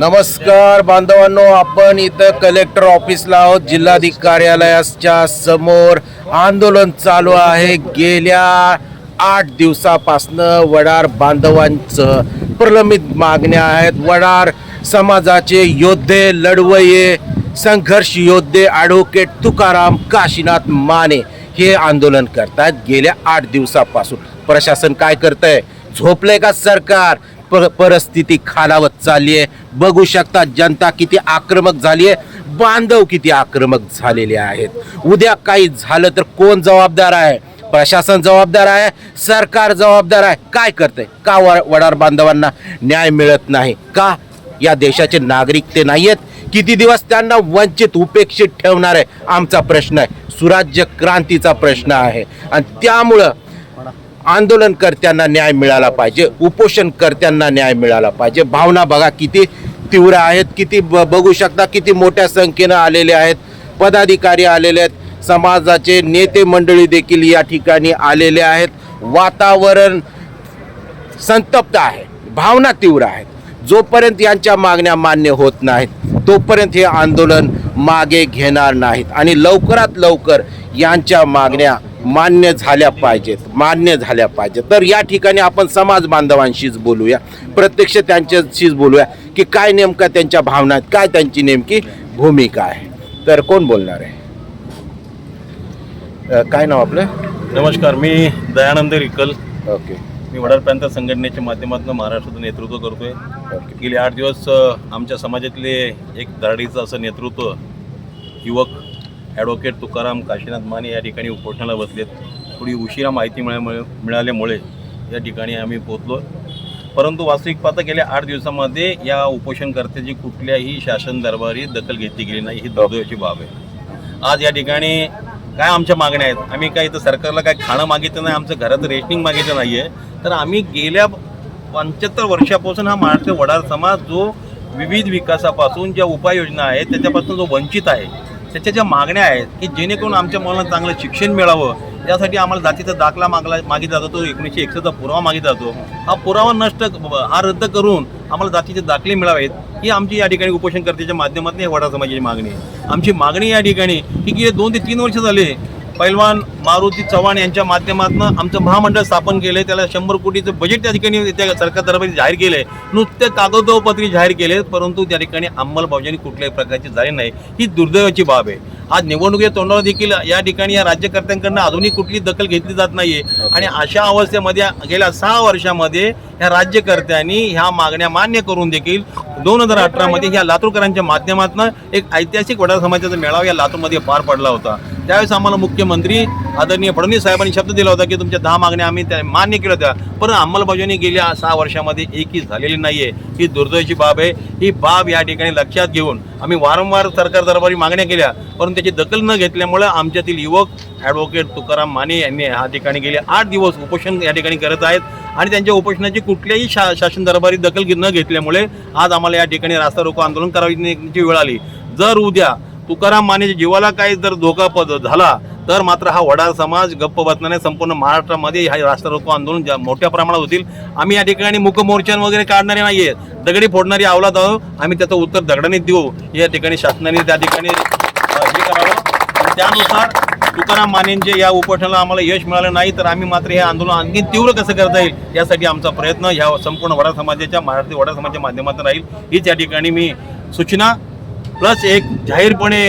नमस्कार बांधवांनो आपण इथं कलेक्टर ऑफिसला आहोत. जिल्हाधिक कार्यालयाच्या समोर आंदोलन चालू आहे. गेल्या आठ दिवसापासनं वडार बांधवांचं प्रलंबित मागण्या आहेत. वडार समाजाचे योद्धे लढवये संघर्ष योद्धे ॲडव्होकेट तुकाराम काशीनाथ माने हे आंदोलन करतात गेल्या आठ दिवसापासून प्रशासन काय करतंय? झोपले का सरकार? पर परिस्थिती खालावत चालली आहे बघू शकता जनता किती आक्रमक झाली आहे बांधव किती आक्रमक झालेले आहेत. उद्या काही झालं तर कोण जबाबदार आहे? प्रशासन जबाबदार आहे? सरकार जबाबदार आहे? काय करते का वडार बांधवांना न्याय मिळत नाही? का या देशाचे नागरिक ते नाही आहेत किती दिवस त्यांना वंचित उपेक्षित ठेवणार आहे? आमचा प्रश्न आहे. सुराज्य क्रांतीचा प्रश्न आहे. आणि त्यामुळं आंदोलनकर्त्यांना न्याय मिळाला पाहिजे उपोषणकर्त्यांना न्याय मिळाला पाहिजे. भावना बघा किती तीव्र आहेत किती ब- बघू शकता किती मोठ्या संख्येनं आलेले आहेत पदाधिकारी आलेले आहेत समाजाचे नेते मंडळी देखील या ठिकाणी आलेले आहेत. वातावरण संतप्त आहे भावना तीव्र आहेत. जोपर्यंत यांच्या मागण्या मान्य होत नाहीत तोपर्यंत हे आंदोलन मागे घेणार नाहीत. आणि लवकरात लवकर यांच्या मागण्या मान्य झाल्या पाहिजेत मान्य झाल्या पाहिजेत. तर या ठिकाणी आपण समाज बांधवांशीच बोलूया. प्रत्यक्ष त्यांच्याशीच बोलूया की काय नेमका त्यांच्या भावना आहेत काय त्यांची नेमकी भूमिका आहे. तर कोण बोलणार आहे? काय नाव आपलं? नमस्कार मी दयानंद रिकल. ओके. मी वडार प्रांत संघटनेच्या माध्यमातून महाराष्ट्राचं नेतृत्व करतोय. गेले आठ दिवस आमच्या समाजातले एक धडाडीचं असं नेतृत्व युवक ॲडव्होकेट तुकाराम काशीनाथ माने या ठिकाणी उपोषणाला बसलेत. थोडी उशिरा माहिती मिळाल्यामुळे मिळाल्यामुळे या ठिकाणी आम्ही पोहोचलो. परंतु वास्तविक पाहता गेल्या आठ दिवसामध्ये या उपोषणकर्त्याची कुठल्याही शासन दरबारी दखल घेतली गेली नाही. ही दुर्दैवाची बाब आहे. आज या ठिकाणी काय आमच्या मागण्या आहेत? आम्ही काय इथं सरकारला काय खाणं मागितलं नाही? आमचं घराचं रेशनिंग मागितलं नाही आहे तर आम्ही गेल्या पंच्याहत्तर वर्षापासून हा महाराष्ट्र वडार समाज जो विविध विकासापासून ज्या उपाययोजना आहेत त्याच्यापासून जो वंचित आहे त्याच्या ज्या मागण्या आहेत की जेणेकरून आमच्या मुलांना चांगलं शिक्षण मिळावं यासाठी आम्हाला जातीचा दाखला मागला मागितला जातो एकोणीसशे एकसष्टचा पुरावा मागितला जातो. हा पुरावा नष्ट हा रद्द करून आम्हाला जातीचे दाखले मिळावेत ही आमची या ठिकाणी उपोषणकर्त्याच्या माध्यमातून वडा समाजाची मागणी आहे. आमची मागणी या ठिकाणी की गेले दोन ते तीन वर्ष झाले पैलवान मारुती चव्हाण यांच्या माध्यमातून आमचं महामंडळ स्थापन केलं त्याला शंभर कोटीचं बजेट त्या ठिकाणी त्या सरकार दरबारी जाहीर केलं आहे नुसते कागदोपत्री जाहीर केले परंतु त्या ठिकाणी अंमलबजावणी कुठल्याही प्रकारची झाली नाही. ही दुर्दैवाची बाब आहे. आज निवडणुकीच्या तोंडावर देखील या ठिकाणी या राज्यकर्त्यांकडनं अजूनही कुठली दखल घेतली जात नाहीये. आणि अशा अवस्थेमध्ये गेल्या सहा वर्षामध्ये ह्या राज्यकर्त्यांनी ह्या मागण्या मान्य करून देखील दोन हजार अठरामध्ये ह्या लातूरकरांच्या माध्यमातून एक ऐतिहासिक वडार समाजाचा मेळावा या लातूरमध्ये पार पडला होता. त्यावेळेस आम्हाला मुख्यमंत्री आदरणीय फडणवीस साहेबांनी शब्द दिला होता की तुमच्या दहा मागण्या आम्ही त्या मान्य केल्या होत्या. पण अंमलबजावणी गेल्या सहा वर्षामध्ये एकही झालेली नाही आहे ही दुर्दैवाची बाब आहे. ही बाब या ठिकाणी लक्षात घेऊन आम्ही वारंवार सरकार दरबारी मागण्या केल्या. परंतु त्याची दखल न घेतल्यामुळे आमच्यातील युवक ॲडव्होकेट तुकाराम माने यांनी या ठिकाणी गेले आठ दिवस उपोषण या ठिकाणी करत आहेत. आणि त्यांच्या उपोषणाची कुठल्याही शा शासन दरबारी दखल न घेतल्यामुळे आज आम्हाला या ठिकाणी रास्ता रोको आंदोलन करावयाची वेळ आली. जर उद्या तुकाराम मानेच्या जीवाला काही जर धोका झाला तर मात्र हा वडार समाज गप्प बसण्याने संपूर्ण महाराष्ट्रामध्ये हा राष्ट्र रोको आंदोलन मोठ्या प्रमाणात होतील. आम्ही या ठिकाणी मुखमोर्चा वगैरे काढणारे नाही आहेत दगडी फोडणारी आवलात आहोत. आम्ही त्याचं उत्तर दगडाने देऊ. या ठिकाणी शासनाने त्या ठिकाणी हे करावं. त्यानुसार तुकाराम मानेंचे या उपोषणाला आम्हाला यश मिळालं नाही तर आम्ही मात्र हे आंदोलन आणखी तीव्र कसं करता येईल यासाठी आमचा प्रयत्न ह्या संपूर्ण वडा समाजाच्या महाराष्ट्रीय वडा समाजाच्या माध्यमातून राहील. हीच या ठिकाणी मी सूचना प्लस एक जाहीरपणे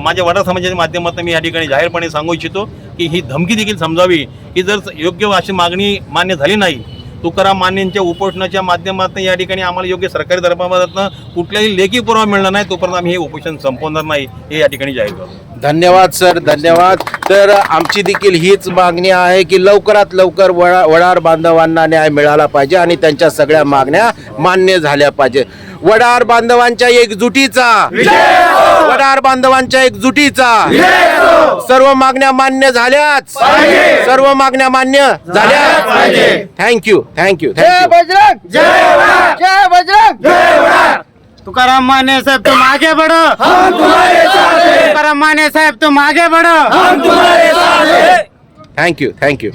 माझ्या वडा समाजाच्या माध्यमातून मी या ठिकाणी जाहीरपणे सांगू इच्छितो की ही धमकी देखील समजावी की जर योग्य अशी मागणी मान्य झाली नाही तुकाराम मानेंच्या उपोषणाच्या माध्यमातून या ठिकाणी आम्हाला योग्य सरकारी दरबारातनं कुठल्याही लेखी पुरावा मिळणार नाही तोपर्यंत आम्ही हे उपोषण संपवणार नाही हे या ठिकाणी जाहीर करतो धन्यवाद सर. धन्यवाद. तर आमची देखील हीच मागणी आहे की लवकरात लवकर वडा वडार बांधवांना न्याय मिळाला पाहिजे आणि त्यांच्या सगळ्या मागण्या मान्य झाल्या पाहिजे. वडार बांधवांच्या एकजुटीचा वडार बांधवांच्या एकजुटीचा. सर्व मागण्या मान्य झाल्याच. सर्व मागण्या मान्य झाल्याच. Thank you thank you Bajrang! जय बजरंग! जय तुकाराम माने साहब तुम आगे बढ़ो. हम तुम्हारे साथ हैं। तुकाराम माने साहब तुम आगे बढ़ो. हम थँक्यू थँक्यू